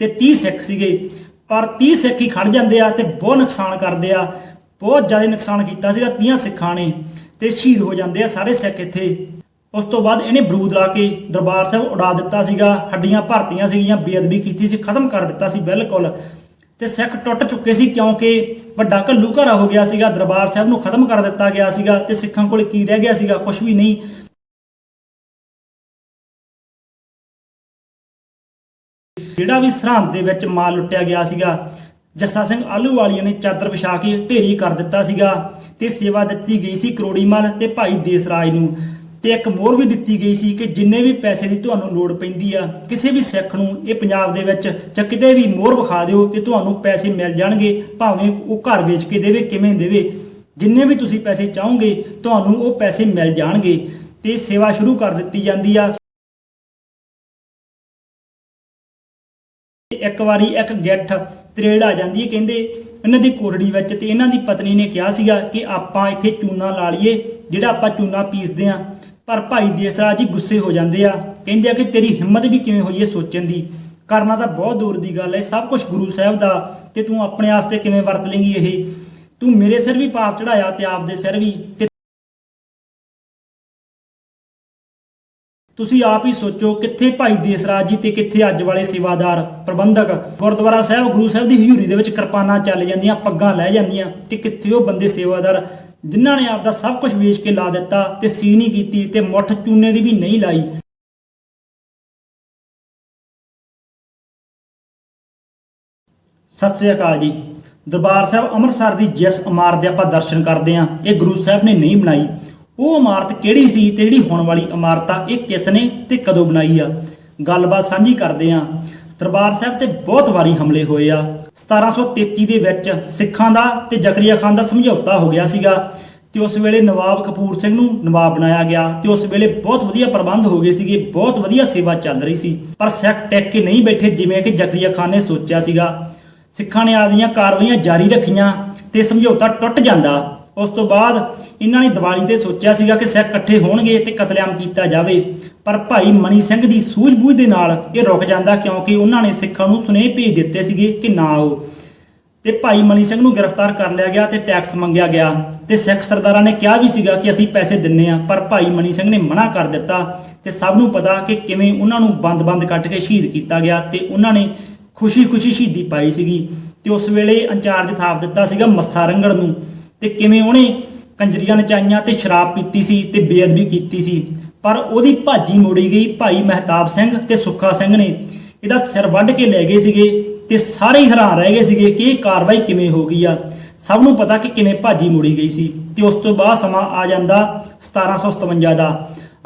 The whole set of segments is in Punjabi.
ਤੇ 30 ਸਿੱਖ ਸੀਗੇ। ਪਰ 30 ਸਿੱਖ ਹੀ ਖੜ ਜਾਂਦੇ ਆ ਤੇ ਬਹੁਤ ਨੁਕਸਾਨ ਕਰਦੇ ਆ। ਬਹੁਤ ਜ਼ਿਆਦਾ ਨੁਕਸਾਨ ਕੀਤਾ ਸੀਗਾ 30 ਸਿੱਖਾਂ ਨੇ ਤੇ ਸ਼ਹੀਦ ਹੋ ਜਾਂਦੇ ਆ ਸਾਰੇ ਸਿੱਖ ਇੱਥੇ। ਉਸ ਤੋਂ ਬਾਅਦ ਇਹਨੇ ਬਰੂਦ ਲਾ ਕੇ ਦਰਬਾਰ ਸਾਹਿਬ ਉਡਾ ਦਿੱਤਾ ਸੀਗਾ, ਹੱਡੀਆਂ ਭਰਤੀਆਂ ਸੀਗੀਆਂ, ਬੇਅਦਬੀ ਕੀਤੀ ਸੀ, ਖਤਮ ਕਰ ਦਿੱਤਾ ਸੀ ਬਿਲਕੁਲ। ਤੇ ਸਿੱਖ ਟੁੱਟ ਚੁੱਕੇ ਸੀ ਕਿਉਂਕਿ ਵੱਡਾ ਘੱਲੂ ਘਰਾ ਹੋ ਗਿਆ ਸੀਗਾ, ਦਰਬਾਰ ਸਾਹਿਬ ਨੂੰ ਖਤਮ ਕਰ ਦਿੱਤਾ ਗਿਆ ਸੀਗਾ ਤੇ ਸਿੱਖਾਂ ਕੋਲ ਕੀ ਰਹਿ ਗਿਆ ਸੀਗਾ ਕੁਝ ਵੀ ਨਹੀਂ। ਜਿਹੜਾ ਵੀ ਸਰਹੰਦ ਦੇ ਵਿੱਚ ਮਾਲ ਲੁੱਟਿਆ ਗਿਆ ਸੀਗਾ, ਜੱਸਾ ਸਿੰਘ ਆਲੂਵਾਲੀਆ ਨੇ ਚਾਦਰ ਵਿਛਾ ਕੇ ਢੇਰੀ ਕਰ ਦਿੱਤਾ ਸੀਗਾ ਤੇ ਸੇਵਾ ਦਿੱਤੀ ਗਈ ਸੀ ਕਰੋੜੀ ਮਲ ਤੇ ਭਾਈ ਦੇਸਰਾਜ ਨੂੰ ਤੇ ਇੱਕ ਮੋਹਰ ਵੀ ਦਿੱਤੀ ਗਈ ਸੀ ਕਿ ਜਿੰਨੇ ਵੀ ਪੈਸੇ ਦੀ ਤੁਹਾਨੂੰ ਲੋੜ ਪੈਂਦੀ ਆ, ਕਿਸੇ ਵੀ ਸਿੱਖ ਨੂੰ ਇਹ ਪੰਜਾਬ ਦੇ ਵਿੱਚ ਜਾਂ ਕਿਤੇ ਵੀ ਮੋਹਰ ਵਿਖਾ ਦਿਓ ਤੇ ਤੁਹਾਨੂੰ ਪੈਸੇ ਮਿਲ ਜਾਣਗੇ, ਭਾਵੇਂ ਉਹ ਘਰ ਵੇਚ ਕੇ ਦੇਵੇ, ਕਿਵੇਂ ਦੇਵੇ। ਜਿੰਨੇ ਵੀ ਤੁਸੀਂ ਪੈਸੇ ਚਾਹੋਗੇ, ਤੁਹਾਨੂੰ ਉਹ ਪੈਸੇ ਮਿਲ ਜਾਣਗੇ ਤੇ ਸੇਵਾ ਸ਼ੁਰੂ ਕਰ ਦਿੱਤੀ ਜਾਂਦੀ ਆ। ਇੱਕ ਵਾਰੀ ਇੱਕ ਗਿੱਠ ਤਰੇੜ ਆ ਜਾਂਦੀ ਹੈ ਕਹਿੰਦੇ ਇਹਨਾਂ ਦੀ ਕੋਠੜੀ ਵਿੱਚ ਤੇ ਇਹਨਾਂ ਦੀ ਪਤਨੀ ਨੇ ਕਿਹਾ ਸੀਗਾ ਕਿ ਆਪਾਂ ਇੱਥੇ ਚੂਨਾ ਲਾ ਲਈਏ, ਜਿਹੜਾ ਆਪਾਂ ਚੂਨਾ ਪੀਸਦੇ ਆ ਪਰ ਭਾਈ ਦੇਸਰਾਜ ਜੀ ਗੁੱਸੇ ਹੋ ਜਾਂਦੇ ਆ। ਕਹਿੰਦੇ ਆ ਕਿ ਤੇਰੀ ਹਿੰਮਤ ਵੀ ਕਿਵੇਂ ਹੋਈ ਹੈ ਸੋਚਣ ਦੀ? ਕਰਨਾ ਤਾਂ ਬਹੁਤ ਦੂਰ ਦੀ ਗੱਲ ਹੈ, ਸਭ ਕੁਝ ਗੁਰੂ ਸਾਹਿਬ ਦਾ ਤੇ ਤੂੰ ਆਪਣੇ ਆਸਤੇ ਕਿਵੇਂ ਵਰਤ ਲੇਂਗੀ ਇਹ? ਤੂੰ ਮੇਰੇ ਸਿਰ ਵੀ ਪਾਪ ਚੜਾਇਆ ਤੇ ਆਪਦੇ ਸਿਰ ਵੀ ਤੁਸੀਂ ਆਪ ਹੀ ਸੋਚੋ ਕਿੱਥੇ ਭਾਈ ਦੇਸ ਰਾਜ ਜੀ ਤੇ ਕਿੱਥੇ ਅੱਜ ਵਾਲੇ ਸੇਵਾਦਾਰ ਪ੍ਰਬੰਧਕ। ਗੁਰਦੁਆਰਾ ਸਾਹਿਬ, ਗੁਰੂ ਸਾਹਿਬ ਦੀ ਹਜ਼ੂਰੀ ਦੇ ਵਿੱਚ ਕਿਰਪਾਨਾਂ ਚੱਲ ਜਾਂਦੀਆਂ, ਪੱਗਾਂ ਲੈ ਜਾਂਦੀਆਂ ਤੇ ਕਿੱਥੇ ਉਹ ਬੰਦੇ ਸੇਵਾਦਾਰ ਜਿਨ੍ਹਾਂ ਨੇ ਆਪਦਾ ਸਭ ਕੁਝ ਵੇਚ ਕੇ ਲਾ ਦਿੱਤਾ ਤੇ ਸੀ ਨਹੀਂ ਕੀਤੀ ਤੇ ਮੁੱਠ ਚੂਨੇ ਦੀ ਵੀ ਨਹੀਂ ਲਾਈ। ਸਤਿ ਸ੍ਰੀ ਅਕਾਲ ਜੀ। ਦਰਬਾਰ ਸਾਹਿਬ ਅੰਮ੍ਰਿਤਸਰ ਦੀ ਜਿਸ ਇਮਾਰਤ ਦੇ ਆਪਾਂ ਦਰਸ਼ਨ ਕਰਦੇ ਆਂ ਇਹ ਗੁਰੂ ਸਾਹਿਬ ਨੇ ਨਹੀਂ ਬਣਾਈ। ਉਹ ਇਮਾਰਤ ਕਿਹੜੀ ਸੀ ਤੇ ਜਿਹੜੀ ਹੁਣ ਵਾਲੀ ਇਮਾਰਤ ਆ, ਇਹ ਕਿਸ ਨੇ ਤੇ ਕਦੋਂ ਬਣਾਈ ਆ? ਗੱਲਬਾਤ ਸਾਂਝੀ ਕਰਦੇ ਆਂ ਦਰਬਾਰ ਸਾਹਿਬ ਤੇ ਬਹੁਤ ਵਾਰੀ ਹਮਲੇ ਹੋਏ ਆ। 1733 ਦੇ ਵਿੱਚ ਸਿੱਖਾਂ ਦਾ ਤੇ ਜ਼ਕਰੀਆ ਖਾਨ ਦਾ ਸਮਝੌਤਾ ਹੋ ਗਿਆ ਸੀਗਾ ਤੇ ਉਸ ਵੇਲੇ ਨਵਾਬ ਕਪੂਰ ਸਿੰਘ ਨੂੰ ਨਵਾਬ ਬਣਾਇਆ ਗਿਆ ਤੇ ਉਸ ਵੇਲੇ ਬਹੁਤ ਵਧੀਆ ਪ੍ਰਬੰਧ ਹੋ ਗਏ ਸੀਗੇ, ਬਹੁਤ ਵਧੀਆ ਸੇਵਾ ਚੱਲ ਰਹੀ ਸੀ। ਪਰ ਸਿੱਖ ਟੈਕ ਕੇ ਨਹੀਂ ਬੈਠੇ ਜਿਵੇਂ ਕਿ ਜ਼ਕਰੀਆ ਖਾਨ ਨੇ ਸੋਚਿਆ ਸੀਗਾ। ਸਿੱਖਾਂ ਨੇ ਆਪਦੀਆਂ ਕਾਰਵਾਈਆਂ ਜਾਰੀ ਰੱਖੀਆਂ ਤੇ ਸਮਝੌਤਾ ਟੁੱਟ ਜਾਂਦਾ। ਉਸ ਤੋਂ ਬਾਅਦ ਇਹਨਾਂ ਨੇ ਦੀਵਾਲੀ ਤੇ ਸੋਚਿਆ ਸੀਗਾ ਕਿ ਸਿੱਖ ਇਕੱਠੇ ਹੋਣਗੇ ਤੇ ਕਤਲੇਆਮ ਕੀਤਾ ਜਾਵੇ। ਪਰ ਭਾਈ ਮਨੀ ਸਿੰਘ ਦੀ ਸੂਝ-ਬੂਝ ਦੇ ਨਾਲ ਇਹ ਰੁਕ ਜਾਂਦਾ ਕਿਉਂਕਿ ਉਹਨਾਂ ਨੇ ਸਿੱਖਾਂ ਨੂੰ ਸੁਨੇਹੇ ਭੇਜ ਦਿੱਤੇ ਸੀਗੇ ਕਿ ਨਾ ਆਓ। ਤੇ ਭਾਈ ਮਨੀ ਸਿੰਘ ਨੂੰ ਗ੍ਰਿਫਤਾਰ ਕਰ ਲਿਆ ਗਿਆ ਤੇ ਟੈਕਸ ਮੰਗਿਆ ਗਿਆ। ਤੇ ਸਿੱਖ ਸਰਦਾਰਾਂ ਨੇ ਕਿਹਾ ਵੀ ਸੀਗਾ ਕਿ ਅਸੀਂ ਪੈਸੇ ਦਿੰਨੇ ਆ, ਪਰ ਭਾਈ ਮਨੀ ਸਿੰਘ ਨੇ ਮਨਾ ਕਰ ਦਿੱਤਾ ਤੇ ਸਭ ਨੂੰ ਪਤਾ ਕਿ ਕਿਵੇਂ ਉਹਨਾਂ ਨੂੰ ਬੰਦ-ਬੰਦ ਕੱਟ ਕੇ ਸ਼ਹੀਦ ਕੀਤਾ ਗਿਆ ਤੇ ਉਹਨਾਂ ਨੇ ਖੁਸ਼ੀ-ਖੁਸ਼ੀ ਸ਼ਹੀਦੀ ਪਾਈ ਸੀਗੀ। ਤੇ ਉਸ ਵੇਲੇ ਇੰਚਾਰਜ ਥਾਪ ਦਿੱਤਾ ਸੀਗਾ ਮੱਸਾ ਰੰਗੜ ਨੂੰ। ਤੇ ਕਿਵੇਂ ਉਹਨੇ ਕੰਜਰੀਆਂ ਨਚਾਈਆਂ ਤੇ ਸ਼ਰਾਬ ਪੀਤੀ ਸੀ ਤੇ ਬੇਅਦਬੀ ਕੀਤੀ ਸੀ। ਪਰ ਉਹਦੀ ਭਾਜੀ ਮੋੜੀ ਗਈ ਭਾਈ ਮਹਿਤਾਬ ਸਿੰਘ ਤੇ ਸੁੱਖਾ ਸਿੰਘ ਨੇ। ਇਹਦਾ ਸਿਰ ਵੱਢ ਕੇ ਲੈ ਗਏ ਸੀਗੇ ਤੇ ਸਾਰੇ ਹੀ ਹੈਰਾਨ ਰਹਿ ਗਏ ਸੀਗੇ ਕਿ ਇਹ ਕਾਰਵਾਈ ਕਿਵੇਂ ਹੋ ਗਈ ਆ। ਸਭ ਨੂੰ ਪਤਾ ਕਿ ਕਿਵੇਂ ਭਾਜੀ ਮੋੜੀ ਗਈ ਸੀ ਤੇ ਉਸ ਤੋਂ ਬਾਅਦ ਸਮਾਂ ਆ ਜਾਂਦਾ 1757 ਦਾ।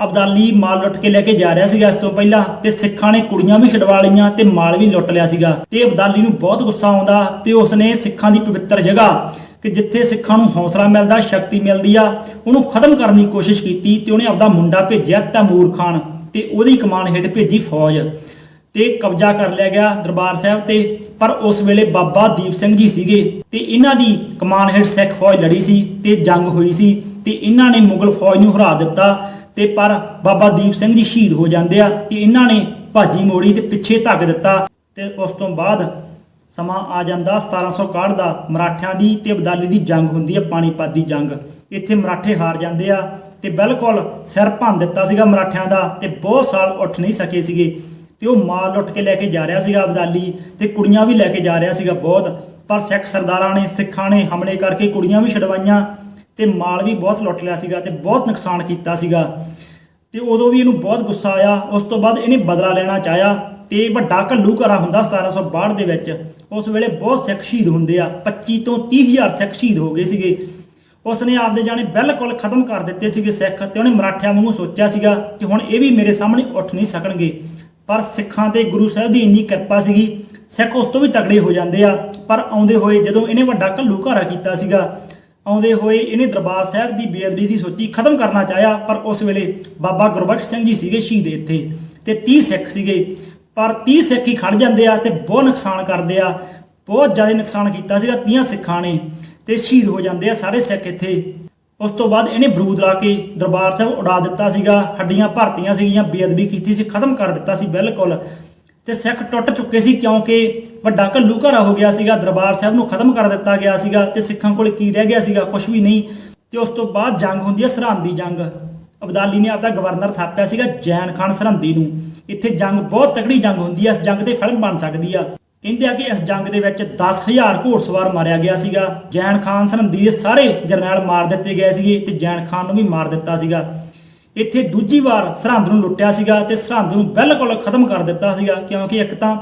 ਅਬਦਾਲੀ ਮਾਲ ਲੁੱਟ ਕੇ ਲੈ ਕੇ ਜਾ ਰਿਹਾ ਸੀਗਾ ਇਸ ਤੋਂ ਪਹਿਲਾਂ ਤੇ ਸਿੱਖਾਂ ਨੇ ਕੁੜੀਆਂ ਵੀ ਛਡਵਾ ਲਈਆਂ ਤੇ ਮਾਲ ਵੀ ਲੁੱਟ ਲਿਆ ਸੀਗਾ। ਤੇ ਅਬਦਾਲੀ ਨੂੰ ਬਹੁਤ ਗੁੱਸਾ ਆਉਂਦਾ ਤੇ ਉਸਨੇ ਸਿੱਖਾਂ ਦੀ ਪਵਿੱਤਰ ਜਗ੍ਹਾ ਕਿ ਜਿੱਥੇ ਸਿੱਖਾਂ ਨੂੰ ਹੌਸਲਾ ਮਿਲਦਾ, ਸ਼ਕਤੀ ਮਿਲਦੀ ਆ, ਉਹਨੂੰ ਖਤਮ ਕਰਨ ਦੀ ਕੋਸ਼ਿਸ਼ ਕੀਤੀ ਤੇ ਉਹਨੇ ਆਪਦਾ ਮੁੰਡਾ ਭੇਜਿਆ ਤੈਮੂਰ ਖਾਨ ਤੇ ਉਹਦੀ ਕਮਾਨ ਹੇਠ ਭੇਜੀ ਫੌਜ ਤੇ ਕਬਜ਼ਾ ਕਰ ਲਿਆ ਗਿਆ ਦਰਬਾਰ ਸਾਹਿਬ ਤੇ, ਪਰ ਉਸ ਵੇਲੇ ਬਾਬਾ ਦੀਪ ਸਿੰਘ ਜੀ ਸੀਗੇ ਤੇ ਇਹਨਾਂ ਦੀ ਕਮਾਨ ਹੇਠ ਸਿੱਖ ਫੌਜ ਲੜੀ ਸੀ ਤੇ ਜੰਗ ਹੋਈ ਸੀ ਤੇ ਇਹਨਾਂ ਨੇ ਮੁਗਲ ਫੌਜ ਨੂੰ ਹਰਾ ਦਿੱਤਾ ਤੇ ਪਰ ਬਾਬਾ ਦੀਪ ਸਿੰਘ ਜੀ ਸ਼ਹੀਦ ਹੋ ਜਾਂਦੇ ਆ ਤੇ ਇਹਨਾਂ ਨੇ ਭਾਜੀ ਮੋੜੀ ਤੇ ਪਿੱਛੇ ਧੱਕ ਦਿੱਤਾ ਤੇ ਉਸ ਤੋਂ ਬਾਅਦ ਸਮਾਂ ਆ ਜਾਂਦਾ 1761 ਦਾ। ਮਰਾਠਿਆਂ ਦੀ ਤੇ ਅਬਦਾਲੀ ਦੀ ਜੰਗ ਹੁੰਦੀ ਹੈ, ਪਾਣੀਪਤ ਦੀ ਜੰਗ। ਇੱਥੇ ਮਰਾਠੇ ਹਾਰ ਜਾਂਦੇ ਆ ਤੇ ਬਿਲਕੁਲ ਸਿਰ ਭੰਨ ਦਿੱਤਾ ਸੀਗਾ ਮਰਾਠਿਆਂ ਦਾ ਤੇ ਬਹੁਤ ਸਾਲ ਉੱਠ ਨਹੀਂ ਸਕੇ ਸੀਗੇ। ਤੇ ਉਹ ਮਾਲ ਲੁੱਟ ਕੇ ਲੈ ਕੇ ਜਾ ਰਿਹਾ ਸੀਗਾ ਅਬਦਾਲੀ ਤੇ ਕੁੜੀਆਂ ਵੀ ਲੈ ਕੇ ਜਾ ਰਿਹਾ ਸੀਗਾ ਬਹੁਤ। ਪਰ ਸਿੱਖ ਸਰਦਾਰਾਂ ਨੇ, ਸਿੱਖਾਂ ਨੇ ਹਮਲੇ ਕਰਕੇ ਕੁੜੀਆਂ ਵੀ ਛਡਵਾਈਆਂ ਤੇ ਮਾਲ ਵੀ ਬਹੁਤ ਲੁੱਟ ਲਿਆ ਸੀਗਾ ਤੇ ਬਹੁਤ ਨੁਕਸਾਨ ਕੀਤਾ ਸੀਗਾ। ਤੇ ਉਦੋਂ ਵੀ ਇਹਨੂੰ ਬਹੁਤ ਗੁੱਸਾ ਆਇਆ, ਉਸ ਤੋਂ ਬਾਅਦ ਇਹਨੇ ਬਦਲਾ ਲੈਣਾ ਚਾਹਿਆ। ਤੇ ਵੱਡਾ ਘੱਲੂ ਘਰਾ ਹੁੰਦਾ 1762 ਦੇ ਵਿੱਚ, ਉਸ ਵੇਲੇ ਬਹੁਤ ਸਿੱਖ ਸ਼ਹੀਦ ਹੁੰਦੇ ਆ 25 ਤੋਂ 30 ਹਜ਼ਾਰ ਸਿੱਖ ਸ਼ਹੀਦ ਹੋ ਗਏ ਸੀਗੇ। ਉਸ ਨੇ ਆਪਦੇ ਜਾਣੇ ਬਿਲਕੁਲ ਖਤਮ ਕਰ ਦਿੱਤੇ ਸੀਗੇ ਸਿੱਖ ਤੇ ਉਹਨੇ ਮਰਾਠਿਆਂ ਵਾਂਗੂ ਸੋਚਿਆ ਸੀਗਾ ਕਿ ਹੁਣ ਇਹ ਵੀ ਮੇਰੇ ਸਾਹਮਣੇ ਉੱਠ ਨਹੀਂ ਸਕਣਗੇ। ਪਰ ਸਿੱਖਾਂ ਤੇ ਗੁਰੂ ਸਾਹਿਬ ਦੀ ਇੰਨੀ ਕਿਰਪਾ ਸੀਗੀ, ਸਿੱਖ ਉਸ ਤੋਂ ਵੀ ਤਗੜੇ ਹੋ ਜਾਂਦੇ ਆ, ਪਰ ਆਉਂਦੇ ਹੋਏ ਜਦੋਂ ਇਹਨੇ ਵੱਡਾ ਘੱਲੂ ਘਾਰਾ ਕੀਤਾ ਸੀਗਾ, ਆਉਂਦੇ ਹੋਏ ਇਹਨੇ ਦਰਬਾਰ ਸਾਹਿਬ ਦੀ ਬੇਅਦਬੀ ਦੀ ਸੋਚੀ ਖਤਮ ਕਰਨਾ ਚਾਹਿਆ, ਪਰ ਉਸ ਵੇਲੇ ਬਾਬਾ ਗੁਰਬਖਸ਼ ਸਿੰਘ ਜੀ ਸੀਗੇ ਸ਼ਹੀਦ ਇੱਥੇ ਤੇ 30 ਸਿੱਖ ਸੀਗੇ। ਪਰ 30 ਸਿੱਖ ਹੀ ਖੜ ਜਾਂਦੇ ਆ ਤੇ ਬਹੁਤ ਨੁਕਸਾਨ ਕਰਦੇ ਆ। ਬਹੁਤ ਜ਼ਿਆਦਾ ਨੁਕਸਾਨ ਕੀਤਾ ਸੀਗਾ 30 ਸਿੱਖਾਂ ਨੇ ਤੇ ਸ਼ਹੀਦ ਹੋ ਜਾਂਦੇ ਆ ਸਾਰੇ ਸਿੱਖ ਇੱਥੇ। ਉਸ ਤੋਂ ਬਾਅਦ ਇਹਨੇ ਬਰੂਦ ਲਾ ਕੇ ਦਰਬਾਰ ਸਾਹਿਬ ਉਡਾ ਦਿੱਤਾ ਸੀਗਾ, ਹੱਡੀਆਂ ਭਰਤੀਆਂ ਸੀਗੀਆਂ, ਬੇਅਦਬੀ ਕੀਤੀ ਸੀ, ਖਤਮ ਕਰ ਦਿੱਤਾ ਸੀ ਬਿਲਕੁਲ। ਤੇ ਸਿੱਖ ਟੁੱਟ ਚੁੱਕੇ ਸੀ ਕਿਉਂਕਿ ਵੱਡਾ ਘੱਲੂ ਘਰਾ ਹੋ ਗਿਆ ਸੀਗਾ, ਦਰਬਾਰ ਸਾਹਿਬ ਨੂੰ ਖਤਮ ਕਰ ਦਿੱਤਾ ਗਿਆ ਸੀਗਾ ਤੇ ਸਿੱਖਾਂ ਕੋਲ ਕੀ ਰਹਿ ਗਿਆ ਸੀਗਾ ਕੁਝ ਵੀ ਨਹੀਂ। ਤੇ ਉਸ ਤੋਂ ਬਾਅਦ ਜੰਗ ਹੁੰਦੀ ਹੈ ਸਰਹੰਦ ਦੀ ਜੰਗ। ਅਬਦਾਲੀ ਨੇ ਆਪਦਾ ਗਵਰਨਰ ਥਾਪਿਆ ਸੀਗਾ ਜੈਨ ਖਾਨ ਸਰਹੰਦੀ ਨੂੰ। ਇੱਥੇ ਜੰਗ ਬਹੁਤ ਤਕੜੀ ਜੰਗ ਹੁੰਦੀ ਹੈ ਇਸ ਜੰਗ ਤੇ ਫਿਲਮ ਬਣ ਸਕਦੀ ਆ। ਕਹਿੰਦੇ ਆ ਕਿ ਇਸ ਜੰਗ ਦੇ ਵਿੱਚ 10000 ਘੋੜਸਵਾਰ ਮਾਰਿਆ ਗਿਆ ਸੀਗਾ। ਜੈਨ ਖਾਨ ਸਰਹੰਦੀ ਦੇ ਸਾਰੇ ਜਰਨੈਲ ਮਾਰ ਦਿੱਤੇ ਗਏ ਸੀਗੇ ਤੇ ਜੈਨ ਖਾਨ ਨੂੰ ਵੀ ਮਾਰ ਦਿੱਤਾ ਸੀਗਾ। ਇੱਥੇ ਦੂਜੀ ਵਾਰ ਸਰਹੰਦ ਨੂੰ ਲੁੱਟਿਆ ਸੀਗਾ ਤੇ ਸਰਹੰਦ ਨੂੰ ਬਿਲਕੁਲ ਖਤਮ ਕਰ ਦਿੱਤਾ ਸੀਗਾ, ਕਿਉਂਕਿ ਇੱਕ ਤਾਂ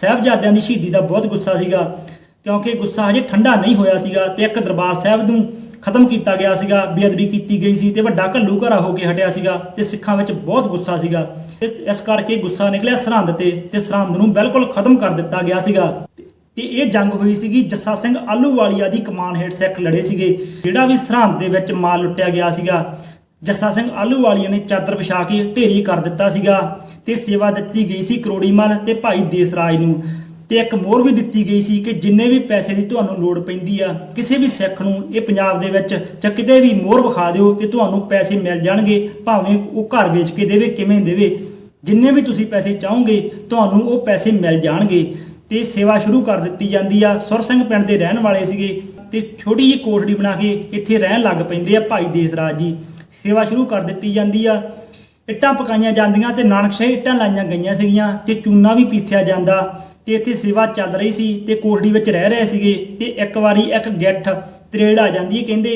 ਸਾਹਿਬਜ਼ਾਦਿਆਂ ਦੀ ਸ਼ਹੀਦੀ ਦਾ ਬਹੁਤ ਗੁੱਸਾ ਸੀਗਾ, ਕਿਉਂਕਿ ਗੁੱਸਾ ਹਜੇ ਠੰਡਾ ਨਹੀਂ ਹੋਇਆ ਸੀਗਾ ਤੇ ਇੱਕ ਦਰਬਾਰ ਸਾਹਿਬ ਨੂੰ ਖਤਮ ਕੀਤਾ ਗਿਆ ਸੀਗਾ, ਬੇਅਦਬੀ ਕੀਤੀ ਗਈ ਸੀ ਤੇ ਵੱਡਾ ਘੱਲੂ ਘਰਾ ਹੋ ਕੇ ਹਟਿਆ ਸੀਗਾ ਤੇ ਸਿੱਖਾਂ ਵਿੱਚ ਬਹੁਤ ਗੁੱਸਾ ਸੀਗਾ। ਇਸ ਕਰਕੇ ਗੁੱਸਾ ਨਿਕਲਿਆ ਸਰਹੰਦ ਤੇ ਤੇ ਸਰਹੰਦ ਨੂੰ ਬਿਲਕੁਲ ਖਤਮ ਕਰ ਦਿੱਤਾ ਗਿਆ ਸੀਗਾ। ਤੇ ਇਹ ਜੰਗ ਹੋਈ ਸੀਗੀ ਜੱਸਾ ਸਿੰਘ ਆਲੂਵਾਲੀਆ ਦੀ ਕਮਾਨ ਹੇਠ ਸਿੱਖ ਲੜੇ ਸੀਗੇ, ਜਿਹੜਾ ਵੀ ਸਰਹੰਦ ਦੇ ਵਿੱਚ ਮਾਲ ਲੁੱਟਿਆ ਗਿਆ ਸੀਗਾ। ਜੱਸਾ ਸਿੰਘ ਆਲੂਵਾਲੀਆ ਨੇ ਚਾਦਰ ਵਿਛਾ ਕੇ ਢੇਰੀ ਕਰ ਦਿੱਤਾ ਸੀਗਾ ਤੇ ਸੇਵਾ ਦਿੱਤੀ ਗਈ ਸੀ ਕਰੋੜੀ ਤੇ ਭਾਈ ਦੇਸਰਾਜ ਨੂੰ। ਤੇ ਇੱਕ ਮੋਹਰ ਵੀ ਦਿੱਤੀ ਗਈ ਸੀ ਕਿ ਜਿੰਨੇ ਵੀ ਪੈਸੇ ਦੀ ਤੁਹਾਨੂੰ ਲੋੜ ਪੈਂਦੀ ਆ, ਕਿਸੇ ਵੀ ਸਿੱਖ ਨੂੰ ਇਹ ਪੰਜਾਬ ਦੇ ਵਿੱਚ ਜਾਂ ਕਿਤੇ ਵੀ ਮੋਹਰ ਵਿਖਾ ਦਿਓ ਤੇ ਤੁਹਾਨੂੰ ਪੈਸੇ ਮਿਲ ਜਾਣਗੇ, ਭਾਵੇਂ ਉਹ ਘਰ ਵੇਚ ਕੇ ਦੇਵੇ, ਕਿਵੇਂ ਦੇਵੇ। ਜਿੰਨੇ ਵੀ ਤੁਸੀਂ ਪੈਸੇ ਚਾਹੋਗੇ, ਤੁਹਾਨੂੰ ਉਹ ਪੈਸੇ ਮਿਲ ਜਾਣਗੇ। ਤੇ ਸੇਵਾ ਸ਼ੁਰੂ ਕਰ ਦਿੱਤੀ ਜਾਂਦੀ ਆ। ਸੁਰ ਸਿੰਘ ਪਿੰਡ ਦੇ ਰਹਿਣ ਵਾਲੇ ਸੀਗੇ ਤੇ ਛੋਟੀ ਜਿਹੀ ਕੋਠੜੀ ਬਣਾ ਕੇ ਇੱਥੇ ਰਹਿਣ ਲੱਗ ਪੈਂਦੇ ਆ ਭਾਈ ਦੇਸਰਾਜ ਜੀ। ਸੇਵਾ ਸ਼ੁਰੂ ਕਰ ਦਿੱਤੀ ਜਾਂਦੀ ਆ। ਇੱਟਾਂ ਪਕਾਈਆਂ ਜਾਂਦੀਆਂ ਤੇ ਨਾਨਕਸ਼ਾਹੀ ਇੱਟਾਂ ਲਾਈਆਂ ਗਈਆਂ ਸੀਗੀਆਂ ਤੇ ਚੂਨਾ ਵੀ ਪੀਸਿਆ ਜਾਂਦਾ। ਤੇ ਇੱਥੇ ਸੇਵਾ ਚੱਲ ਰਹੀ ਸੀ ਤੇ ਕੋਠੜੀ ਵਿੱਚ ਰਹਿ ਰਹੇ ਸੀਗੇ ਤੇ ਇੱਕ ਵਾਰੀ ਇੱਕ ਗਿੱਠ ਤਰੇੜ ਆ ਜਾਂਦੀ ਹੈ ਕਹਿੰਦੇ,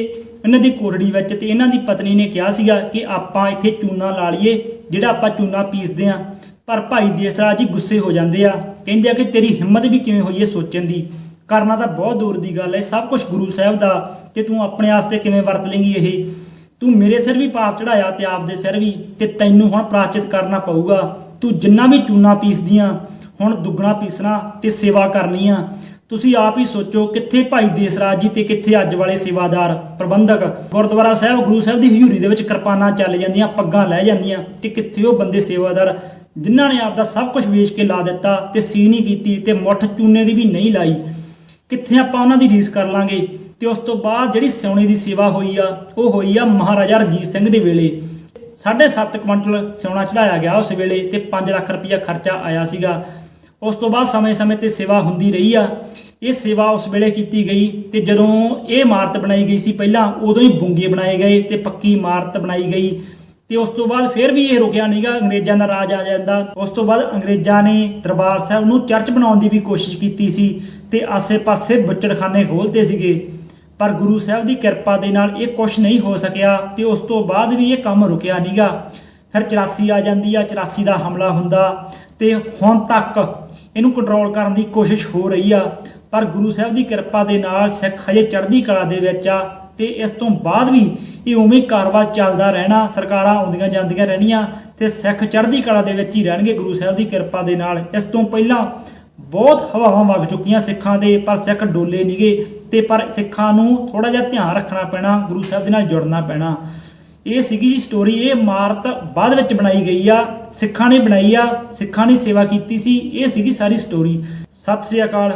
ਇਹਨਾਂ ਦੀ ਕੋਠੜੀ ਵਿੱਚ ਤੇ ਇਹਨਾਂ ਦੀ ਪਤਨੀ ਨੇ ਕਿਹਾ ਸੀਗਾ ਕਿ ਆਪਾਂ ਇੱਥੇ ਚੂਨਾ ਲਾ ਲਈਏ, ਜਿਹੜਾ ਆਪਾਂ ਚੂਨਾ ਪੀਸਦੇ ਆ ਪਰ ਭਾਈ ਦੇਸਰਾਜ ਜੀ ਗੁੱਸੇ ਹੋ ਜਾਂਦੇ ਆ, ਕਹਿੰਦੇ ਆ ਕਿ ਤੇਰੀ ਹਿੰਮਤ ਵੀ ਕਿਵੇਂ ਹੋਈ ਹੈ ਸੋਚਣ ਦੀ? ਕਰਨਾ ਤਾਂ ਬਹੁਤ ਦੂਰ ਦੀ ਗੱਲ ਹੈ, ਸਭ ਕੁਝ ਗੁਰੂ ਸਾਹਿਬ ਦਾ ਤੇ ਤੂੰ ਆਪਣੇ ਆਸਤੇ ਕਿਵੇਂ ਵਰਤ ਲੇਂਗੀ ਇਹ? ਤੂੰ ਮੇਰੇ ਸਿਰ ਵੀ ਪਾਪ ਚੜਾਇਆ ਤੇ ਆਪਦੇ ਸਿਰ ਵੀ ਤੇ ਤੈਨੂੰ ਹੁਣ ਪ੍ਰਾਚਿਤ ਕਰਨਾ ਪਊਗਾ। ਤੂੰ ਜਿੰਨਾ ਵੀ ਚੂਨਾ ਪੀਸਦੀਆਂ ਹੁਣ ਦੁੱਗਣਾ ਪੀਸਣਾ ਤੇ ਸੇਵਾ ਕਰਨੀ ਆ। ਤੁਸੀਂ ਆਪ ਹੀ ਸੋਚੋ ਕਿੱਥੇ ਭਾਈ ਦੇਸਰਾਜ ਜੀ ਤੇ ਕਿੱਥੇ ਅੱਜ ਵਾਲੇ ਸੇਵਾਦਾਰ ਪ੍ਰਬੰਧਕ। ਗੁਰਦੁਆਰਾ ਸਾਹਿਬ, ਗੁਰੂ ਸਾਹਿਬ ਦੀ ਹਜ਼ੂਰੀ ਦੇ ਵਿੱਚ ਕਿਰਪਾਨਾਂ ਚੱਲ ਜਾਂਦੀਆਂ, ਪੱਗਾਂ ਲੈ ਜਾਂਦੀਆਂ ਤੇ ਕਿੱਥੇ ਉਹ ਬੰਦੇ ਸੇਵਾਦਾਰ ਜਿਨ੍ਹਾਂ ਨੇ ਆਪਦਾ ਸਭ ਕੁਝ ਵੇਚ ਕੇ ਲਾ ਦਿੱਤਾ ਤੇ ਸੀ ਨਹੀਂ ਕੀਤੀ ਤੇ ਮੁੱਠ ਚੂਨੇ ਦੀ ਵੀ ਨਹੀਂ ਲਾਈ। ਕਿੱਥੇ ਆਪਾਂ ਉਹਨਾਂ ਦੀ ਰੀਸ ਕਰ ਲਾਂਗੇ? ਤੇ ਉਸ ਤੋਂ ਬਾਅਦ ਜਿਹੜੀ ਸਿਉਣੇ ਦੀ ਸੇਵਾ ਹੋਈ ਆ, ਉਹ ਹੋਈ ਆ ਮਹਾਰਾਜਾ ਰਣਜੀਤ ਸਿੰਘ ਦੇ ਵੇਲੇ। 7.5 ਕੁਇੰਟਲ ਸਿਉਣਾ ਚੜਾਇਆ ਗਿਆ ਉਸ ਵੇਲੇ ਤੇ 5 ਲੱਖ ਰੁਪਇਆ ਖਰਚਾ ਆਇਆ ਸੀਗਾ। ਉਸ ਤੋਂ ਬਾਅਦ ਸਮੇਂ-ਸਮੇਂ ਤੇ ਸੇਵਾ ਹੁੰਦੀ ਰਹੀ ਆ। ਇਹ ਸੇਵਾ ਉਸ ਵੇਲੇ ਕੀਤੀ ਗਈ ਤੇ ਜਦੋਂ ਇਹ ਇਮਾਰਤ ਬਣਾਈ ਗਈ ਸੀ ਪਹਿਲਾਂ, ਉਦੋਂ ਹੀ ਬੁੰਗੇ ਬਣਾਏ ਗਏ ਤੇ ਪੱਕੀ ਇਮਾਰਤ ਬਣਾਈ ਗਈ। ਤੇ ਉਸ ਤੋਂ ਬਾਅਦ ਫਿਰ ਵੀ ਇਹ ਰੁਕਿਆ ਨਹੀਂਗਾ ਅੰਗਰੇਜ਼ਾਂ ਦਾ ਰਾਜ ਆ ਜਾਂਦਾ। ਉਸ ਤੋਂ ਬਾਅਦ ਅੰਗਰੇਜ਼ਾਂ ਨੇ ਦਰਬਾਰ ਸਾਹਿਬ ਨੂੰ ਚਰਚ ਬਣਾਉਣ ਦੀ ਵੀ ਕੋਸ਼ਿਸ਼ ਕੀਤੀ ਸੀ ਤੇ ਆਸੇ-ਪਾਸੇ ਬੁੱਚੜਖਾਨੇ ਖੋਲ੍ਹਤੇ ਸੀਗੇ। ਪਰ ਗੁਰੂ ਸਾਹਿਬ ਦੀ ਕਿਰਪਾ ਦੇ ਨਾਲ ਇਹ ਕੁਝ ਨਹੀਂ ਹੋ ਸਕਿਆ ਤੇ ਉਸ ਤੋਂ ਬਾਅਦ ਵੀ ਇਹ ਕੰਮ ਰੁਕਿਆ ਨਹੀਂਗਾ ਫਿਰ 84 ਆ ਜਾਂਦੀ ਆ 84 ਦਾ ਹਮਲਾ ਹੁੰਦਾ ਤੇ ਹੁਣ ਤੱਕ ਇਹਨੂੰ ਕੰਟਰੋਲ ਕਰਨ ਦੀ ਕੋਸ਼ਿਸ਼ ਹੋ ਰਹੀ ਆ। ਪਰ ਗੁਰੂ ਸਾਹਿਬ ਦੀ ਕਿਰਪਾ ਦੇ ਨਾਲ ਸਿੱਖ ਹਜੇ ਚੜ੍ਹਦੀ ਕਲਾ ਦੇ ਵਿੱਚ ਆ ਤੇ ਇਸ ਤੋਂ ਬਾਅਦ ਵੀ ਇਹ ਉਵੇਂ ਕਾਰਵਾ ਚੱਲਦਾ ਰਹਿਣਾ, ਸਰਕਾਰਾਂ ਆਉਂਦੀਆਂ ਜਾਂਦੀਆਂ ਰਹਿਣੀਆਂ ਤੇ ਸਿੱਖ ਚੜ੍ਹਦੀ ਕਲਾ ਦੇ ਵਿੱਚ ਹੀ ਰਹਿਣਗੇ ਗੁਰੂ ਸਾਹਿਬ ਦੀ ਕਿਰਪਾ ਦੇ ਨਾਲ। ਇਸ ਤੋਂ ਪਹਿਲਾਂ ਬਹੁਤ ਹਵਾਵਾਂ ਵਗ ਚੁੱਕੀਆਂ ਸਿੱਖਾਂ ਦੇ, ਪਰ ਸਿੱਖ ਡੋਲੇ ਨਹੀਂਗੇ ਤੇ ਪਰ ਸਿੱਖਾਂ ਨੂੰ ਥੋੜਾ ਜਿਹਾ ਧਿਆਨ ਰੱਖਣਾ ਪੈਣਾ, ਗੁਰੂ ਸਾਹਿਬ ਦੇ ਨਾਲ ਜੁੜਨਾ ਪੈਣਾ। ਇਹ ਸੀਗੀ ਜੀ ਸਟੋਰੀ ਇਹ ਇਮਾਰਤ ਬਾਅਦ ਵਿੱਚ ਬਣਾਈ ਗਈ ਆ, ਸਿੱਖਾਂ ਨੇ ਬਣਾਈ ਆ, ਸਿੱਖਾਂ ਨੇ ਸੇਵਾ ਕੀਤੀ ਸੀ, ਇਹ ਸੀਗੀ ਸਾਰੀ ਸਟੋਰੀ ਸਤਿ ਸ੍ਰੀ ਅਕਾਲ।